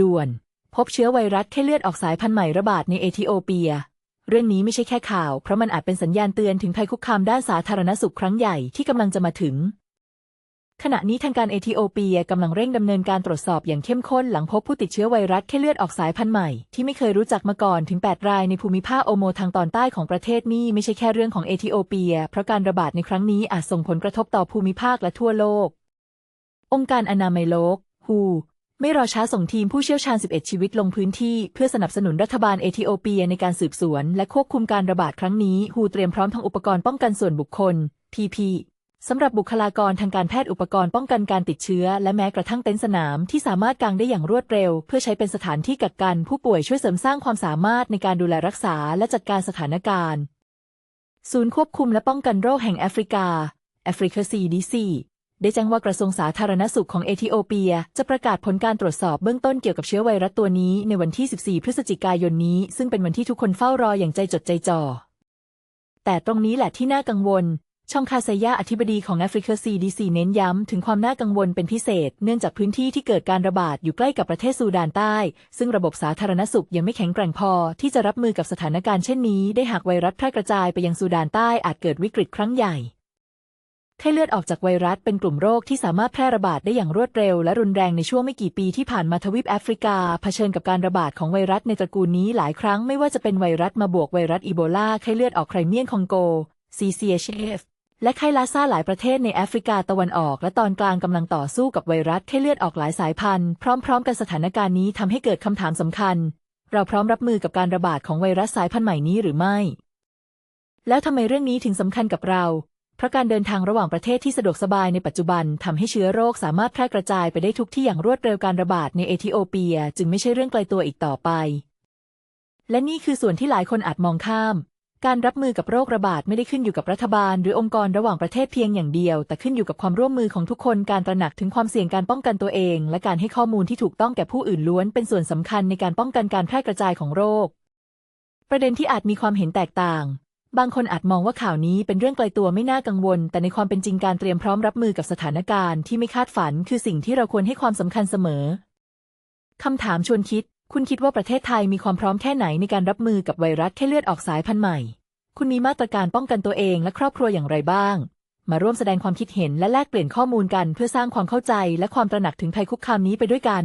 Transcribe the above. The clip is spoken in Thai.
ด่วน พบเชื้อไวรัสไข้เลือดออกสายพันธุ์ใหม่ระบาดในเอธิโอเปีย เรื่องนี้ไม่ใช่แค่ข่าว เพราะมันอาจเป็นสัญญาณเตือนถึงภัยคุกคามด้านสาธารณสุขครั้งใหญ่ที่กำลังจะมาถึง ขณะนี้ทางการเอธิโอเปียกำลังเร่งดำเนินการตรวจสอบอย่างเข้มข้นหลังพบผู้ติดเชื้อไวรัสไข้เลือดออกสายพันธุ์ใหม่ที่ไม่เคยรู้จักมาก่อนถึง 8 รายในภูมิภาคโอโมทางตอนใต้ของประเทศนี่ไม่ใช่แค่เรื่องของเอธิโอเปีย เพราะการระบาดในครั้งนี้อาจส่งผลกระทบต่อภูมิภาคและทั่วโลก องค์การอนามัยโลก WHO ไม่รอช้าส่งทีมผู้เชี่ยวชาญ 11 ชีวิตลงพื้นที่ เพื่อสนับสนุนรัฐบาลเอธิโอเปียในการสืบสวน และควบคุมการระบาดครั้งนี้ WHO เตรียมพร้อมทั้งอุปกรณ์ป้องกันส่วนบุคคล PP สำหรับบุคลากรทางการแพทย์อุปกรณ์ป้องกันการติดเชื้อ และแม้กระทั่งเต็นท์สนามที่สามารถกางได้อย่างรวดเร็ว เพื่อใช้เป็นสถานที่กักกันผู้ป่วยช่วยเสริมสร้างความสามารถในการดูแลรักษาและจัดการสถานการณ์ ศูนย์ควบคุมและป้องกันโรคแห่งแอฟริกาแอฟริกา CDC ได้แจ้งว่ากระทรวงสาธารณสุขของเอธิโอเปีย จะประกาศผลการตรวจสอบเบื้องต้นเกี่ยวกับเชื้อไวรัสตัวนี้ในวันที่ 14 พฤศจิกายนนี้ ซึ่งเป็นวันที่ทุกคนเฝ้ารออย่างใจจดใจจ่อ แต่ตรงนี้แหละที่น่ากังวลช่องคาเซยาอธิบดีของแอฟริกา CDC เน้นย้ำถึงความน่ากังวลเป็นพิเศษ เนื่องจากพื้นที่ที่เกิดการระบาดอยู่ใกล้กับประเทศซูดานใต้ ซึ่งระบบสาธารณสุขยังไม่แข็งแกร่งพอ ที่จะรับมือกับสถานการณ์เช่นนี้ ได้หากไวรัสแพร่กระจายไปยังซูดานใต้อาจเกิดวิกฤตครั้งใหญ่ ไข้เลือดออกจากไวรัสเป็นกลุ่มโรคที่สามารถแพร่ระบาดได้อย่างรวดเร็ว และรุนแรงในช่วงไม่กี่ปีที่ผ่านมาทวีปแอฟริกาเผชิญกับการระบาดของไวรัสในตระกูลนี้หลายครั้งไม่ว่าจะเป็นไวรัสมาบวกไวรัสอีโบลาไข้เลือดออกไครเมียนคองโก CCHF และไข้ลาซาหลายประเทศในแอฟริกาตะวันออก และตอนกลางกำลังต่อสู้กับไวรัสไข้เลือดออกหลายสายพันธุ์พร้อมๆ กันสถานการณ์นี้ทำให้เกิดคำถามสำคัญ เราพร้อมรับมือกับการระบาดของไวรัสสายพันธุ์ใหม่นี้หรือไม่ แล้วทำไมเรื่องนี้ถึงสำคัญกับเรา เพราะการเดินทางระหว่างประเทศที่สะดวกสบายในปัจจุบันทำให้เชื้อโรคสามารถแพร่กระจายไปได้ทุกที่อย่างรวดเร็วการระบาดในเอธิโอเปีย จึงไม่ใช่เรื่องไกลตัวอีกต่อไป และนี่คือส่วนที่หลายคนอาจมองข้าม การรับมือกับโรคระบาดไม่ได้ขึ้นอยู่กับรัฐบาล หรือองค์กรระหว่างประเทศเพียงอย่างเดียว แต่ขึ้นอยู่กับความร่วมมือของทุกคนการตระหนักถึงความเสี่ยงการป้องกันตัวเอง และการให้ข้อมูลที่ถูกต้องแก่ผู้อื่นล้วน เป็นส่วนสำคัญในการป้องกันการแพร่กระจายของโรค ประเด็นที่อาจมีความเห็นแตกต่าง บางคนอาจมองว่าข่าวนี้เป็นเรื่องไกลตัวไม่น่ากังวล แต่ในความเป็นจริงการเตรียมพร้อมรับมือกับสถานการณ์ที่ไม่คาดฝัน คือสิ่งที่เราควรให้ความสำคัญเสมอคำถามชวนคิด คุณคิดว่าประเทศไทยมีความพร้อมแค่ไหนในการรับมือกับไวรัสไข้เลือดออกสายพันธุ์ใหม่ คุณมีมาตรการป้องกันตัวเองและครอบครัวอย่างไรบ้าง มาร่วมแสดงความคิดเห็นและแลกเปลี่ยนข้อมูลกัน เพื่อสร้างความเข้าใจและความตระหนักถึงภัยคุกคามนี้ไปด้วยกัน